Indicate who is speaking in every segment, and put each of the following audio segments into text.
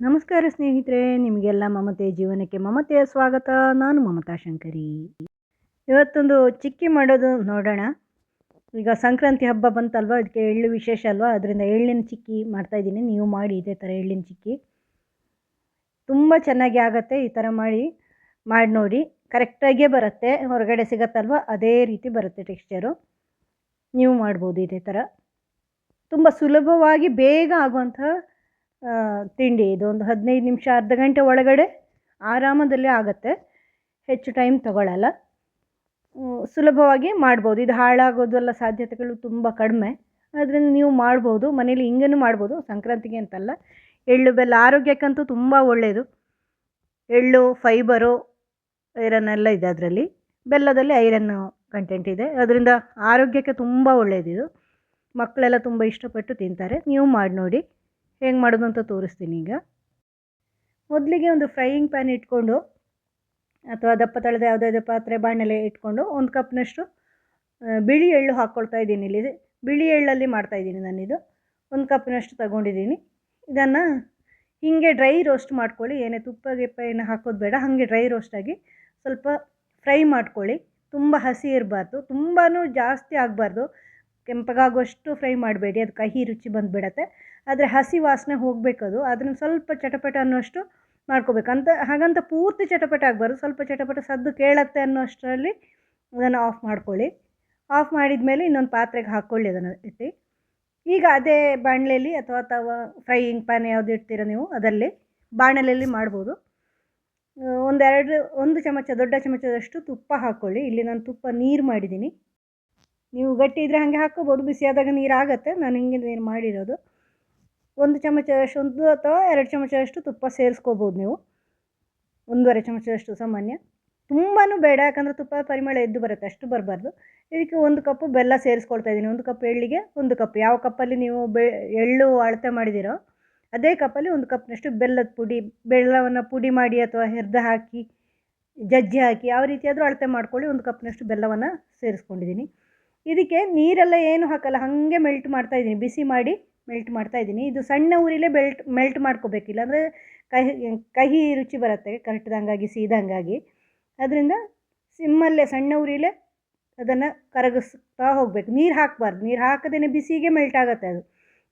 Speaker 1: ನಮಸ್ಕಾರ ಸ್ನೇಹಿತರೆ ನಿಮಗೆಲ್ಲ ಮಮತೆ ಜೀವನಕ್ಕೆ ಮಮತೆಯ ಸ್ವಾಗತ. ನಾನು ಮಮತಾ ಶಂಕರಿ. ಇವತ್ತೊಂದು ಚಿಕ್ಕಿ ಮಾಡೋದು ನೋಡೋಣ. ಈಗ ಸಂಕ್ರಾಂತಿ ಹಬ್ಬ ಬಂತಲ್ವ? ಅದಕ್ಕೆ ಎಳ್ಳು ವಿಶೇಷ ಅಲ್ವಾ? ಅದರಿಂದ ಎಳ್ಳಿನ ಚಿಕ್ಕಿ ಮಾಡ್ತಾ ಇದ್ದೀನಿ. ನೀವು ಮಾಡಿ ಇದೇ ಥರ ಎಳ್ಳಿನ ಚಿಕ್ಕಿ. ತುಂಬ ಚೆನ್ನಾಗಿ ಆಗುತ್ತೆ ಈ ಥರ ಮಾಡಿ ಮಾಡಿ ನೋಡಿ. ಕರೆಕ್ಟಾಗೇ ಬರುತ್ತೆ. ಹೊರಗಡೆ ಸಿಗತ್ತಲ್ವ? ಅದೇ ರೀತಿ ಬರುತ್ತೆ ಟೆಕ್ಸ್ಚರು ನೀವು ಮಾಡ್ಬೋದು ಇದೇ ಥರ. ತುಂಬ ಸುಲಭವಾಗಿ ಬೇಗ ಆಗುವಂಥ ಆ, ತಿಂಡಿ. ಇದು ಒಂದು ಹದಿನೈದು ನಿಮಿಷ, ಅರ್ಧ ಗಂಟೆ ಒಳಗಡೆ ಆರಾಮದಲ್ಲಿ ಆಗುತ್ತೆ. ಹೆಚ್ಚು ಟೈಮ್ ತಗೊಳ್ಳಲ್ಲ ಸುಲಭವಾಗಿ ಮಾಡ್ಬೋದು. ಇದು ಹಾಳಾಗೋದಲ್ಲ ಸಾಧ್ಯತೆಗಳು ತುಂಬ ಕಡಿಮೆ. ಅದರಿಂದ ನೀವು ಮಾಡ್ಬೋದು. ಮನೇಲಿ ಹಿಂಗೇನು ಮಾಡ್ಬೋದು. ಸಂಕ್ರಾಂತಿಗೆ ಅಂತಲ್ಲ, ಎಳ್ಳು ಬೆಲ್ಲ ಆರೋಗ್ಯಕ್ಕಂತೂ ತುಂಬ ಒಳ್ಳೆಯದು ಎಳ್ಳು, ಫೈಬರು ಐರನ್ ಎಲ್ಲ ಇದೆ ಅದರಲ್ಲಿ. ಬೆಲ್ಲದಲ್ಲಿ ಐರನ್ ಕಂಟೆಂಟ್ ಇದೆ. ಅದರಿಂದ ಆರೋಗ್ಯಕ್ಕೆ ತುಂಬ ಒಳ್ಳೆಯದಿದು ಮಕ್ಕಳೆಲ್ಲ ತುಂಬ ಇಷ್ಟಪಟ್ಟು ತಿಂತಾರೆ. ನೀವು ಮಾಡಿ ನೋಡಿ. ಹೇಗೆ ಮಾಡೋದು ಅಂತ ತೋರಿಸ್ತೀನಿ ಈಗ. ಮೊದಲಿಗೆ ಒಂದು ಫ್ರೈಯಿಂಗ್ ಪ್ಯಾನ್ ಇಟ್ಕೊಂಡು ಅಥವಾ ದಪ್ಪ ತಳೆದ ಯಾವುದಾದ್ರು ಪಾತ್ರೆ ಬಾಣಲೆ ಇಟ್ಕೊಂಡು ಒಂದು ಕಪ್ನಷ್ಟು ಬಿಳಿ ಎಳ್ಳು ಹಾಕ್ಕೊಳ್ತಾ ಇದ್ದೀನಿ ಇಲ್ಲಿ. ಬಿಳಿ ಎಳ್ಳಲ್ಲಿ ಮಾಡ್ತಾ ಇದ್ದೀನಿ ನಾನಿದು. ಒಂದು ಕಪ್ನಷ್ಟು ತಗೊಂಡಿದ್ದೀನಿ. ಇದನ್ನು ಹೀಗೆ ಡ್ರೈ ರೋಸ್ಟ್ ಮಾಡ್ಕೊಳ್ಳಿ. ಏನೇ ತುಪ್ಪ ಗಿಪ್ಪ ಏನು ಹಾಕೋದು ಬೇಡ. ಹಾಗೆ ಡ್ರೈ ರೋಸ್ಟಾಗಿ ಸ್ವಲ್ಪ ಫ್ರೈ ಮಾಡ್ಕೊಳ್ಳಿ. ತುಂಬ ಹಸಿ ಇರಬಾರ್ದು. ತುಂಬಾ ಜಾಸ್ತಿ ಆಗಬಾರ್ದು. ಕೆಂಪಗಾಗುವಷ್ಟು ಫ್ರೈ ಮಾಡಬೇಡಿ, ಅದು ಕಹಿ ರುಚಿ ಬಂದುಬಿಡತ್ತೆ. ಆದರೆ ಹಸಿ ವಾಸನೆ ಹೋಗಬೇಕದು, ಅದನ್ನು ಸ್ವಲ್ಪ ಚಟಪಟ ಅನ್ನೋಷ್ಟು ಮಾಡ್ಕೋಬೇಕು. ಅಂತ, ಹಾಗಂತ ಪೂರ್ತಿ ಚಟಪಟ ಆಗಬಾರ್ದು, ಸ್ವಲ್ಪ ಚಟಪಟ ಸದ್ದು ಕೇಳತ್ತೆ ಅನ್ನೋಷ್ಟರಲ್ಲಿ ಅದನ್ನು ಆಫ್ ಮಾಡ್ಕೊಳ್ಳಿ. ಆಫ್ ಮಾಡಿದ ಮೇಲೆ ಇನ್ನೊಂದು ಪಾತ್ರೆಗೆ ಹಾಕ್ಕೊಳ್ಳಿ ಅದನ್ನು ಇಟ್ಟು. ಈಗ ಅದೇ ಬಾಣಲೆಯಲ್ಲಿ ಅಥವಾ ತವ ಫ್ರೈಯಿಂಗ್ ಪ್ಯಾನ್ ಯಾವುದು ಇಡ್ತೀರ ನೀವು ಅದರಲ್ಲಿ ಬಾಣಲೆಯಲ್ಲಿ ಮಾಡ್ಬೋದು. ಒಂದೆರಡು, ಒಂದು ಚಮಚ, ದೊಡ್ಡ ಚಮಚದಷ್ಟು ತುಪ್ಪ ಹಾಕ್ಕೊಳ್ಳಿ. ಇಲ್ಲಿ ನಾನು ತುಪ್ಪ, ನೀರು ಮಾಡಿದ್ದೀನಿ. ನೀವು ಗಟ್ಟಿ ಇದ್ದರೆ ಹಾಗೆ ಹಾಕ್ಕೋಬೋದು ಬಿಸಿಯಾದಾಗ ನೀರು ಆಗುತ್ತೆ. ನಾನು ಹಿಂಗೆ ನೀರು ಮಾಡಿರೋದು, ಒಂದು ಚಮಚದಷ್ಟು ಒಂದು ಅಥವಾ ಎರಡು ಚಮಚದಷ್ಟು ತುಪ್ಪ ಸೇರಿಸ್ಕೋಬೋದು ನೀವು. ಒಂದೂವರೆ ಚಮಚದಷ್ಟು ಸಾಮಾನ್ಯ. ತುಂಬಾ ಬೇಡ, ಯಾಕಂದರೆ ತುಪ್ಪ ಪರಿಮಳ ಎದ್ದು ಬರುತ್ತೆ, ಅಷ್ಟು ಬರಬಾರ್ದು. ಇದಕ್ಕೆ ಒಂದು ಕಪ್ಪು ಬೆಲ್ಲ ಸೇರಿಸ್ಕೊಳ್ತಾ ಇದ್ದೀನಿ. ಒಂದು ಕಪ್ ಎಳ್ಳಿಗೆ, ಒಂದು ಕಪ್. ಯಾವ ಕಪ್ಪಲ್ಲಿ ನೀವು ಬೆ, ಎಳ್ಳು ಅಳತೆ ಮಾಡಿದ್ದೀರೋ, ಅದೇ ಕಪ್ಪಲ್ಲಿ ಒಂದು ಕಪ್ನಷ್ಟು ಬೆಲ್ಲದ ಪುಡಿ, ಬೆಲ್ಲವನ್ನು ಪುಡಿ ಮಾಡಿ ಅಥವಾ ಹೆರ್ದು ಹಾಕಿ, ಜಜ್ಜಿ ಹಾಕಿ, ಯಾವ ರೀತಿಯಾದರೂ ಅಳತೆ ಮಾಡ್ಕೊಳ್ಳಿ. ಒಂದು ಕಪ್ನಷ್ಟು ಬೆಲ್ಲವನ್ನು ಸೇರಿಸ್ಕೊಂಡಿದ್ದೀನಿ. ಇದಕ್ಕೆ ನೀರೆಲ್ಲ ಏನು ಹಾಕಲ್ಲ, ಹಾಗೆ ಮೆಲ್ಟ್ ಮಾಡ್ತಾ ಇದ್ದೀನಿ. ಬಿಸಿ ಮಾಡಿ ಮೆಲ್ಟ್ ಮಾಡ್ತಾ ಇದ್ದೀನಿ. ಇದು ಸಣ್ಣ ಊರಿಲೇ ಬೆಲ್ಟ್ ಮೆಲ್ಟ್ ಮಾಡ್ಕೋಬೇಕಿಲ್ಲ. ಅಂದರೆ ಕಹಿ ಕಹಿ ರುಚಿ ಬರುತ್ತೆ ಕರೆಕ್ಟ್ದಂಗಾಗಿ ಸೀದಂಗಾಗಿ. ಅದರಿಂದ ಸಿಮ್ಮಲ್ಲೇ, ಸಣ್ಣ ಊರಿಲೇ ಅದನ್ನು ಕರಗಿಸ್ತಾ ಹೋಗಬೇಕು. ನೀರು ಹಾಕಬಾರ್ದು. ನೀರು ಹಾಕದೇ ಬಿಸಿಗೆ ಮೆಲ್ಟ್ ಆಗುತ್ತೆ ಅದು.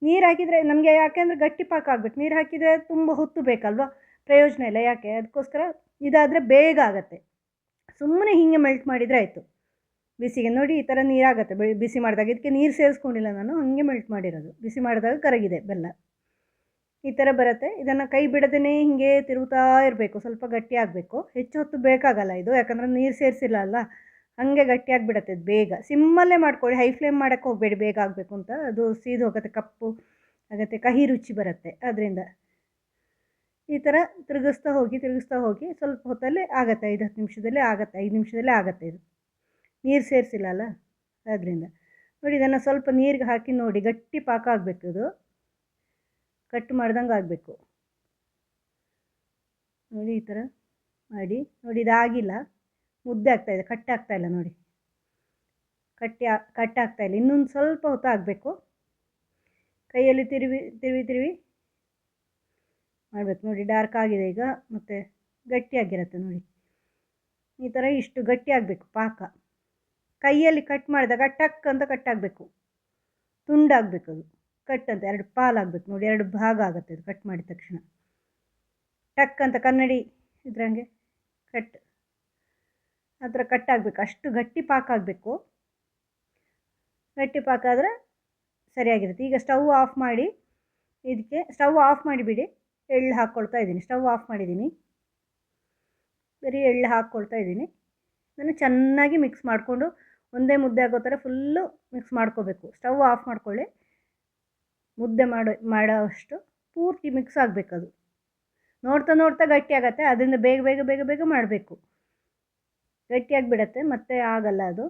Speaker 1: ನೀರು ಹಾಕಿದರೆ ನಮಗೆ ಯಾಕೆಂದರೆ ಗಟ್ಟಿ ಪಾಕ ಆಗಬೇಕು. ನೀರು ಹಾಕಿದರೆ ತುಂಬ ಹೊತ್ತು ಬೇಕಲ್ವಾ? ಪ್ರಯೋಜನ ಇಲ್ಲ. ಯಾಕೆ? ಅದಕ್ಕೋಸ್ಕರ ಇದಾದರೆ ಬೇಗ ಆಗುತ್ತೆ. ಸುಮ್ಮನೆ ಹೀಗೆ ಮೆಲ್ಟ್ ಮಾಡಿದರೆ ಆಯಿತು. ಬಿಸಿಗೆ ನೋಡಿ ಈ ಥರ ನೀರಾಗುತ್ತೆ. ಬಿಸಿ ಮಾಡಿದಾಗ ಇದಕ್ಕೆ ನೀರು ಸೇರಿಸ್ಕೊಂಡಿಲ್ಲ ನಾನು, ಹಂಗೆ ಮೆಲ್ಟ್ ಮಾಡಿರೋದು. ಬಿಸಿ ಮಾಡಿದಾಗ ಕರಗಿದೆ ಬೆಲ್ಲ. ಈ ಥರ ಬರುತ್ತೆ. ಇದನ್ನು ಕೈ ಬಿಡದೇ ಹಿಂಗೆ ತಿರುಗುತ್ತಾ ಇರಬೇಕು. ಸ್ವಲ್ಪ ಗಟ್ಟಿ ಆಗಬೇಕು. ಹೆಚ್ಚು ಹೊತ್ತು ಬೇಕಾಗಲ್ಲ ಇದು. ಯಾಕಂದರೆ ನೀರು ಸೇರಿಸಿಲ್ಲ ಅಲ್ಲ. ಹಾಗೆ ಇದು ಬೇಗ. ಸಿಮ್ಮಲ್ಲೇ ಮಾಡ್ಕೊಳ್ಳಿ. ಹೈ ಫ್ಲೇಮ್ ಮಾಡೋಕ್ಕೆ ಹೋಗಬೇಡಿ. ಬೇಗ ಆಗಬೇಕು ಅಂತ. ಅದು ಸೀದು ಹೋಗುತ್ತೆ, ಕಪ್ಪು ಆಗುತ್ತೆ, ಕಹಿ ರುಚಿ ಬರುತ್ತೆ ಅದರಿಂದ. ಈ ಥರ ತಿರುಗಿಸ್ತಾ ಹೋಗಿ ತಿರುಗಿಸ್ತಾ ಹೋಗಿ ಸ್ವಲ್ಪ ಹೊತ್ತಲ್ಲೇ ಆಗುತ್ತೆ. ಐದು ಹತ್ತು ನಿಮಿಷದಲ್ಲೇ ಆಗುತ್ತೆ. ಐದು ನಿಮಿಷದಲ್ಲೇ ಆಗುತ್ತೆ ಇದು. ನೀರು ಸೇರಿಸಿಲ್ಲ ಅಲ್ಲ ಅದರಿಂದ. ನೋಡಿ, ಇದನ್ನು ಸ್ವಲ್ಪ ನೀರಿಗೆ ಹಾಕಿ ನೋಡಿ, ಗಟ್ಟಿ ಪಾಕ ಆಗಬೇಕು ಇದು. ಕಟ್ ಮಾಡ್ದಂಗೆ ಆಗಬೇಕು. ನೋಡಿ, ಈ ಥರ ಮಾಡಿ. ನೋಡಿ ಇದಾಗಿಲ್ಲ ಮುದ್ದೆ ಆಗ್ತಾಯಿದೆ ಕಟ್ ಆಗ್ತಾಯಿಲ್ಲ ನೋಡಿ. ಕಟ್ಟಿ ಕಟ್ ಕಟ್ ಆಗ್ತಾಯಿಲ್ಲ ಇನ್ನೊಂದು ಸ್ವಲ್ಪ ಹೊತ್ತು ಆಗಬೇಕು ಕೈಯಲ್ಲಿ ತಿರುವಿ ತಿರುವಿ ತಿರುವಿ ಮಾಡಬೇಕು. ನೋಡಿ, ಡಾರ್ಕ್ ಆಗಿದೆ ಈಗ, ಮತ್ತು ಗಟ್ಟಿಯಾಗಿರುತ್ತೆ ನೋಡಿ. ಈ ಥರ ಇಷ್ಟು ಗಟ್ಟಿ ಆಗಬೇಕು ಪಾಕ. ಕೈಯಲ್ಲಿ ಕಟ್ ಮಾಡಿದಾಗ ಟಕ್ ಅಂತ ಕಟ್ ಆಗಬೇಕು. ತುಂಡಾಗಬೇಕು ಅದು. ಕಟ್ ಅಂತ, ಎರಡು ಪಾಲಾಗಬೇಕು ನೋಡಿ, ಎರಡು ಭಾಗ ಆಗುತ್ತೆ ಅದು ಕಟ್ ಮಾಡಿದ ತಕ್ಷಣ. ಟಕ್ ಅಂತ ಕನ್ನಡಿ ಇದ್ರಂಗೆ ಕಟ್ ಆ ಕಟ್ ಆಗಬೇಕು. ಅಷ್ಟು ಗಟ್ಟಿ ಪಾಕ ಆಗಬೇಕು. ಗಟ್ಟಿ ಪಾಕ ಆದರೆ ಸರಿಯಾಗಿರುತ್ತೆ. ಈಗ ಸ್ಟವ್ ಆಫ್ ಮಾಡಿ, ಇದಕ್ಕೆ ಸ್ಟವ್ ಆಫ್ ಮಾಡಿಬಿಡಿ. ಎಳ್ಳು ಹಾಕ್ಕೊಳ್ತಾ ಇದ್ದೀನಿ. ಸ್ಟವ್ ಆಫ್ ಮಾಡಿದ್ದೀನಿ. ಬರೀ ಎಳ್ಳು ಹಾಕ್ಕೊಳ್ತಾ ಇದ್ದೀನಿ. ಅದನ್ನು ಚೆನ್ನಾಗಿ ಮಿಕ್ಸ್ ಮಾಡಿಕೊಂಡು ಒಂದೇ ಮುದ್ದೆ ಆಗೋ ಥರ ಫುಲ್ಲು ಮಿಕ್ಸ್ ಮಾಡ್ಕೋಬೇಕು. ಸ್ಟವ್ ಆಫ್ ಮಾಡ್ಕೊಳ್ಳಿ. ಮುದ್ದೆ ಮಾಡೋ, ಮಾಡೋವಷ್ಟು ಪೂರ್ತಿ ಮಿಕ್ಸ್ ಆಗಬೇಕದು ನೋಡ್ತಾ ನೋಡ್ತಾ ಗಟ್ಟಿ ಅದರಿಂದ ಬೇಗ ಬೇಗ ಬೇಗ ಬೇಗ ಮಾಡಬೇಕು. ಗಟ್ಟಿಯಾಗಿ ಬಿಡತ್ತೆ, ಮತ್ತೆ ಆಗಲ್ಲ ಅದು.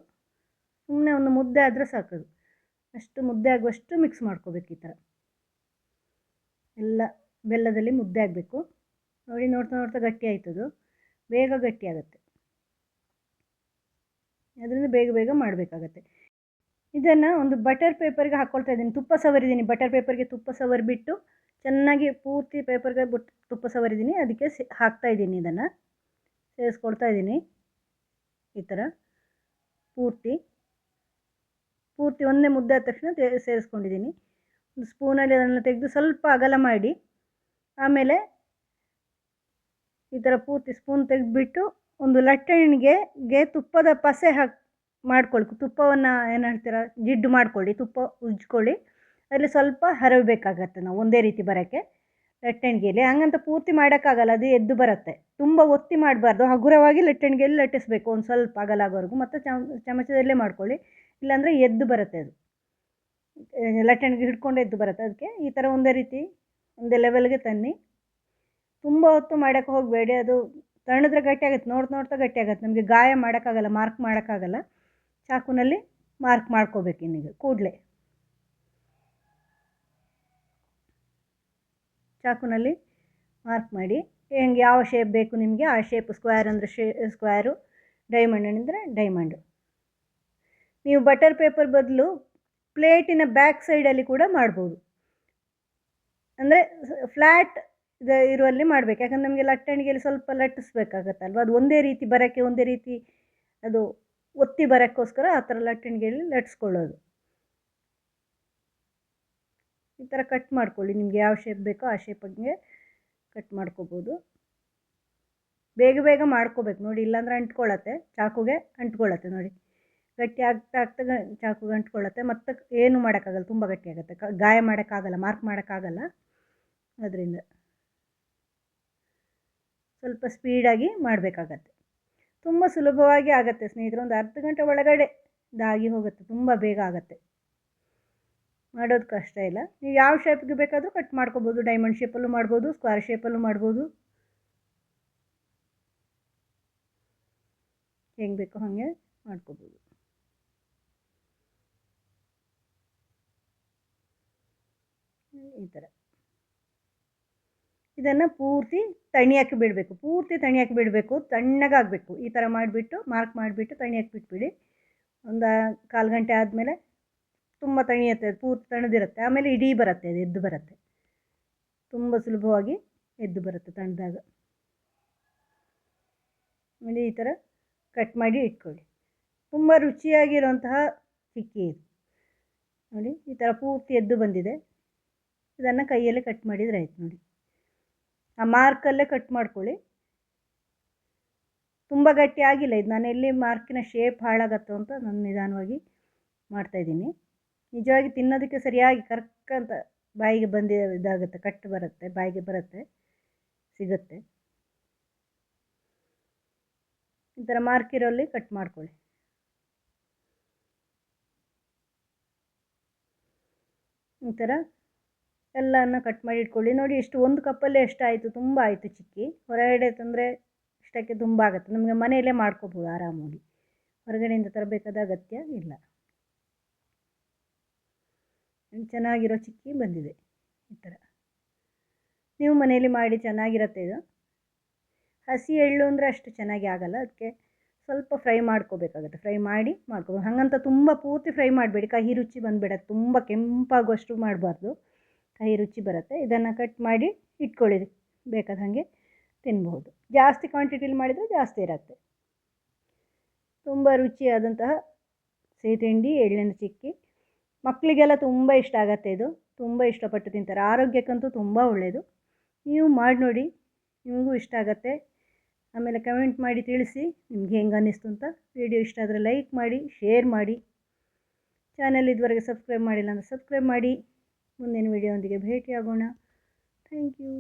Speaker 1: ಸುಮ್ಮನೆ ಒಂದು ಮುದ್ದೆ ಆದರೆ ಸಾಕದು ಅಷ್ಟು ಮುದ್ದೆ ಆಗುವಷ್ಟು ಮಿಕ್ಸ್ ಮಾಡ್ಕೋಬೇಕು ಈ ಥರ. ಎಲ್ಲ ಬೆಲ್ಲದಲ್ಲಿ ಮುದ್ದೆ ಆಗಬೇಕು. ನೋಡಿ, ನೋಡ್ತಾ ನೋಡ್ತಾ ಗಟ್ಟಿ ಆಯ್ತದು. ಬೇಗ ಗಟ್ಟಿ ಆಗುತ್ತೆ. ಅದರಿಂದ ಬೇಗ ಬೇಗ ಮಾಡಬೇಕಾಗತ್ತೆ. ಇದನ್ನು ಒಂದು ಬಟರ್ ಪೇಪರ್ಗೆ ಹಾಕ್ಕೊಳ್ತಾ ಇದ್ದೀನಿ. ತುಪ್ಪ ಸವರಿದ್ದೀನಿ. ಬಟರ್ ಪೇಪರ್ಗೆ ತುಪ್ಪ ಸವರಿಬಿಟ್ಟು ಚೆನ್ನಾಗಿ ಪೂರ್ತಿ ಪೇಪರ್ಗೆ ಬುಟ್ ತುಪ್ಪ ಸವರಿದ್ದೀನಿ. ಅದಕ್ಕೆ ಹಾಕ್ತಾ ಇದ್ದೀನಿ ಇದನ್ನು. ಸೇರಿಸ್ಕೊಳ್ತಾ ಇದ್ದೀನಿ. ಈ ಥರ ಪೂರ್ತಿ. ಪೂರ್ತಿ ಒಂದೇ ಮುದ್ದಾದ ತಕ್ಷಣ ಸೇರಿಸ್ಕೊಂಡಿದ್ದೀನಿ. ಒಂದು ಸ್ಪೂನಲ್ಲಿ ಅದನ್ನು ತೆಗೆದು ಸ್ವಲ್ಪ ಅಗಲ ಮಾಡಿ ಆಮೇಲೆ ಈ ಥರ ಪೂರ್ತಿ ಸ್ಪೂನ್ ತೆಗೆದುಬಿಟ್ಟು ಒಂದು ಲಟ್ಟಣಿಗೆ ಗೆ ತುಪ್ಪದ ಪಸೆ ಹಾಕಿ ಮಾಡ್ಕೊಳ್ಕು, ತುಪ್ಪವನ್ನು ಏನು ಹೇಳ್ತೀರ, ಜಿಡ್ಡು ಮಾಡ್ಕೊಳ್ಳಿ, ತುಪ್ಪ ಉಜ್ಕೊಳ್ಳಿ. ಅದರಲ್ಲಿ ಸ್ವಲ್ಪ ಹರವಬೇಕಾಗತ್ತೆ ನಾವು, ಒಂದೇ ರೀತಿ ಬರೋಕ್ಕೆ ಲಟ್ಟಣಿಗೆಯಲ್ಲಿ. ಹಂಗಂತ ಪೂರ್ತಿ ಮಾಡೋಕ್ಕಾಗಲ್ಲ, ಅದು ಎದ್ದು ಬರುತ್ತೆ. ತುಂಬ ಒತ್ತಿ ಮಾಡಬಾರ್ದು, ಹಗುರವಾಗಿ ಲಟ್ಟಣಿಗೆಯಲ್ಲಿ ಲಟ್ಟಿಸ್ಬೇಕು, ಒಂದು ಸ್ವಲ್ಪ ಅಗಲಾಗೋವರೆಗೂ ಮತ್ತು ಚಮಚದಲ್ಲೇ ಮಾಡ್ಕೊಳ್ಳಿ, ಇಲ್ಲಾಂದರೆ ಎದ್ದು ಬರುತ್ತೆ ಅದು. ಲಟ್ಟಣಿಗೆ ಹಿಡ್ಕೊಂಡು ಎದ್ದು ಬರುತ್ತೆ. ಅದಕ್ಕೆ ಈ ಥರ ಒಂದೇ ರೀತಿ, ಒಂದೇ ಲೆವೆಲ್ಗೆ ತನ್ನಿ. ತುಂಬ ಹೊತ್ತು ಮಾಡೋಕ್ಕೆ ಹೋಗಬೇಡಿ, ಅದು ತಣಿದ್ರೆ ಗಟ್ಟಿ ಆಗುತ್ತೆ ನೋಡ್ತಾ ನೋಡ್ತಾ ಗಟ್ಟಿ ಆಗುತ್ತೆ ನಮಗೆ ಗಾಯ ಮಾಡೋಕ್ಕಾಗಲ್ಲ ಮಾರ್ಕ್ ಮಾಡೋಕ್ಕಾಗಲ್ಲ. ಚಾಕುನಲ್ಲಿ ಮಾರ್ಕ್ ಮಾಡ್ಕೋಬೇಕು ಇನ್ನೀಗ, ಕೂಡಲೇ. ಚಾಕುನಲ್ಲಿ ಮಾರ್ಕ್ ಮಾಡಿ ಹೆಂಗೆ ಯಾವ ಶೇಪ್ ಬೇಕು ನಿಮಗೆ? ಆ ಶೇಪ್ ಸ್ಕ್ವೇರ್ ಅಂದರೆ ಶೇ ಸ್ಕ್ವೇರು ಡೈಮಂಡ್ ಅಂದರೆ ಡೈಮಂಡು ನೀವು ಬಟರ್ ಪೇಪರ್ ಬದಲು ಪ್ಲೇಟಿನ ಬ್ಯಾಕ್ ಸೈಡಲ್ಲಿ ಕೂಡ ಮಾಡ್ಬೋದು. ಅಂದರೆ ಫ್ಲ್ಯಾಟ್ ಇದು ಇರುವಲ್ಲಿ ಮಾಡಬೇಕು. ಯಾಕಂದ್ರೆ ನಮಗೆ ಲಟ್ಟಣಿಗೆಯಲ್ಲಿ ಸ್ವಲ್ಪ ಲಟ್ಟಿಸ್ಬೇಕಾಗತ್ತಲ್ವ? ಅದು ಒಂದೇ ರೀತಿ ಬರೋಕ್ಕೆ ಒಂದೇ ರೀತಿ ಅದು ಒತ್ತಿ ಬರೋಕ್ಕೋಸ್ಕರ ಆ ಥರ ಲಟ್ಟಣಿಗೆಯಲ್ಲಿ ಲಟ್ಟಿಸ್ಕೊಳ್ಳೋದು. ಈ ಥರ ಕಟ್ ಮಾಡ್ಕೊಳ್ಳಿ. ನಿಮಗೆ ಯಾವ ಶೇಪ್ ಬೇಕೋ ಆ ಶೇಪಿಗೆ ಕಟ್ ಮಾಡ್ಕೋಬೋದು. ಬೇಗ ಬೇಗ ಮಾಡ್ಕೋಬೇಕು. ನೋಡಿ, ಇಲ್ಲಾಂದ್ರೆ ಅಂಟ್ಕೊಳ್ಳತ್ತೆ. ಚಾಕುಗೆ ಅಂಟ್ಕೊಳ್ಳತ್ತೆ ನೋಡಿ. ಗಟ್ಟಿ ಆಗ್ತಾ ಆಗ್ತಾ ಚಾಕುಗೆ ಅಂಟ್ಕೊಳ್ಳುತ್ತೆ. ಮತ್ತೆ ಏನು ಮಾಡೋಕ್ಕಾಗಲ್ಲ. ತುಂಬ ಗಟ್ಟಿ ಆಗುತ್ತೆ. ಗಾಯ ಮಾಡೋಕ್ಕಾಗಲ್ಲ. ಮಾರ್ಕ್ ಮಾಡೋಕ್ಕಾಗಲ್ಲ. ಅದರಿಂದ. ಸ್ವಲ್ಪ ಸ್ಪೀಡಾಗಿ ಮಾಡಬೇಕಾಗತ್ತೆ. ತುಂಬ ಸುಲಭವಾಗಿ ಆಗುತ್ತೆ ಸ್ನೇಹಿತರೆ, ಒಂದು ಅರ್ಧ ಗಂಟೆ ಒಳಗಡೆ ಇದಾಗಿ ಹೋಗುತ್ತೆ, ತುಂಬ ಬೇಗ ಆಗುತ್ತೆ. ಮಾಡೋದು ಕಷ್ಟ ಇಲ್ಲ. ನೀವು ಯಾವ ಶೇಪ್ಗೆ ಬೇಕಾದರೂ ಕಟ್ ಮಾಡ್ಕೋಬೋದು ಡೈಮಂಡ್ ಶೇಪಲ್ಲೂ ಮಾಡ್ಬೋದು ಸ್ಕ್ವೇರ್ ಶೇಪಲ್ಲೂ ಮಾಡ್ಬೋದು. ಹೆಂಗೆ ಬೇಕೋ ಹಾಗೆ ಮಾಡ್ಕೋಬೋದು. ಈ ಥರ. ಇದನ್ನು ಪೂರ್ತಿ ತಣಿಯಕ್ಕೆ ಬಿಡಬೇಕು. ಪೂರ್ತಿ ತಣಿಯಕ್ಕೆ ಬಿಡಬೇಕು. ತಣ್ಣಗಾಗಬೇಕು. ಈ ಥರ ಮಾಡಿಬಿಟ್ಟು ಮಾರ್ಕ್ ಮಾಡಿಬಿಟ್ಟು ತಣಿಯಕ್ಕೆ ಬಿಟ್ಬಿಡಿ. ಒಂದು ಕಾಲು ಗಂಟೆ ಆದಮೇಲೆ ತುಂಬ ತಣಿಯುತ್ತೆ. ಪೂರ್ತಿ ತಣದಿರುತ್ತೆ ಆಮೇಲೆ ಇಡೀ ಬರುತ್ತೆ. ಅದು ಎದ್ದು ಬರುತ್ತೆ. ತುಂಬ ಸುಲಭವಾಗಿ ಎದ್ದು ಬರುತ್ತೆ ತಣ್ಣದಾಗ. ಆಮೇಲೆ ಈ ಥರ ಕಟ್ ಮಾಡಿ ಇಟ್ಕೊಳ್ಳಿ. ತುಂಬ ರುಚಿಯಾಗಿರುವಂತಹ ಚಿಕ್ಕಿ ಇದು. ನೋಡಿ, ಈ ಥರ ಪೂರ್ತಿ ಎದ್ದು ಬಂದಿದೆ. ಇದನ್ನು ಕೈಯಲ್ಲೇ ಕಟ್ ಮಾಡಿದರೆ ಆಯ್ತು ನೋಡಿ. ಆ ಮಾರ್ಕಲ್ಲೇ ಕಟ್ ಮಾಡ್ಕೊಳ್ಳಿ. ತುಂಬ ಗಟ್ಟಿ ಆಗಿಲ್ಲ ಇದು ನಾನು ಎಲ್ಲಿ ಮಾರ್ಕಿನ ಶೇಪ್ ಹಾಳಾಗತ್ತೋ ಅಂತ ನಾನು ನಿಧಾನವಾಗಿ ಮಾಡ್ತಾಯಿದ್ದೀನಿ ನಿಜವಾಗಿ ತಿನ್ನೋದಕ್ಕೆ ಸರಿಯಾಗಿ ಕರ್ಕಂತ ಬಾಯಿಗೆ ಬಂದಿ ಇದಾಗುತ್ತೆ ಕಟ್ ಬರುತ್ತೆ, ಬಾಯಿಗೆ ಬರುತ್ತೆ, ಸಿಗುತ್ತೆ. ಈ ಥರ ಮಾರ್ಕಿರೋಲ್ಲಿ ಕಟ್ ಮಾಡ್ಕೊಳ್ಳಿ. ಈ ಥರ ಎಲ್ಲವನ್ನು ಕಟ್ ಮಾಡಿ ಇಟ್ಕೊಳ್ಳಿ. ನೋಡಿ ಎಷ್ಟು ಒಂದು ಕಪ್ಪಲ್ಲೇ ಎಷ್ಟಾಯಿತು? ತುಂಬ ಆಯಿತು ಚಿಕ್ಕಿ. ಹೊರಗಡೆ ತಂದರೆ ಇಷ್ಟಕ್ಕೆ ತುಂಬ ಆಗುತ್ತೆ. ನಮಗೆ ಮನೆಯಲ್ಲೇ ಮಾಡ್ಕೋಬೋದು ಆರಾಮಾಗಿ. ಹೊರಗಡೆಯಿಂದ ತರಬೇಕಾದ ಅಗತ್ಯ ಇಲ್ಲ. ಚೆನ್ನಾಗಿರೋ ಚಿಕ್ಕಿ ಬಂದಿದೆ. ಈ ಥರ ನೀವು ಮನೆಯಲ್ಲಿ ಮಾಡಿ ಚೆನ್ನಾಗಿರುತ್ತೆ ಇದು. ಹಸಿ ಎಳ್ಳು ಅಂದರೆ ಅಷ್ಟು ಚೆನ್ನಾಗಿ ಆಗಲ್ಲ. ಅದಕ್ಕೆ ಸ್ವಲ್ಪ ಫ್ರೈ ಮಾಡ್ಕೋಬೇಕಾಗುತ್ತೆ. ಫ್ರೈ ಮಾಡಿ ಮಾಡ್ಕೋಬೇಕು ಹಾಗಂತ ತುಂಬ ಪೂರ್ತಿ ಫ್ರೈ ಮಾಡಬೇಡಿ. ಕಹಿ ರುಚಿ ಬಂದುಬಿಡತ್ತೆ. ತುಂಬ ಕೆಂಪಾಗುವಷ್ಟು ಮಾಡಬಾರ್ದು. ಕಹಿ ರುಚಿ ಬರುತ್ತೆ. ಇದನ್ನು ಕಟ್ ಮಾಡಿ ಇಟ್ಕೊಳ್ಳಿ ಬೇಕಾದ ಹಾಗೆ ತಿನ್ಬೋದು ಜಾಸ್ತಿ ಕ್ವಾಂಟಿಟಿಲಿ ಮಾಡಿದರೆ ಜಾಸ್ತಿ ಇರುತ್ತೆ. ತುಂಬ ರುಚಿಯಾದಂತಹ ಸಿಹಿ ತಿಂಡಿ ಎಳ್ಳಿನ ಚಿಕ್ಕಿ. ಮಕ್ಕಳಿಗೆಲ್ಲ ತುಂಬ ಇಷ್ಟ ಆಗುತ್ತೆ ಇದು. ತುಂಬ ಇಷ್ಟಪಟ್ಟು ತಿಂತಾರೆ. ಆರೋಗ್ಯಕ್ಕಂತೂ ತುಂಬ ಒಳ್ಳೆಯದು ನೀವು ಮಾಡಿ ನೋಡಿ. ನಿಮಗೂ ಇಷ್ಟ ಆಗುತ್ತೆ. ಆಮೇಲೆ ಕಮೆಂಟ್ ಮಾಡಿ ತಿಳಿಸಿ. ನಿಮ್ಗೆ ಹೆಂಗೆ ಅನ್ನಿಸ್ತು ಅಂತ ವಿಡಿಯೋ ಇಷ್ಟ ಆದರೆ ಲೈಕ್ ಮಾಡಿ ಶೇರ್ ಮಾಡಿ. ಚಾನಲ್ ಇದುವರೆಗೆ ಸಬ್ಸ್ಕ್ರೈಬ್ ಮಾಡಿಲ್ಲ ಅಂದರೆ ಸಬ್ಸ್ಕ್ರೈಬ್ ಮಾಡಿ. ಮುಂದಿನ ವಿಡಿಯೋದೊಂದಿಗೆ ಭೇಟಿಯಾಗೋಣ. Thank you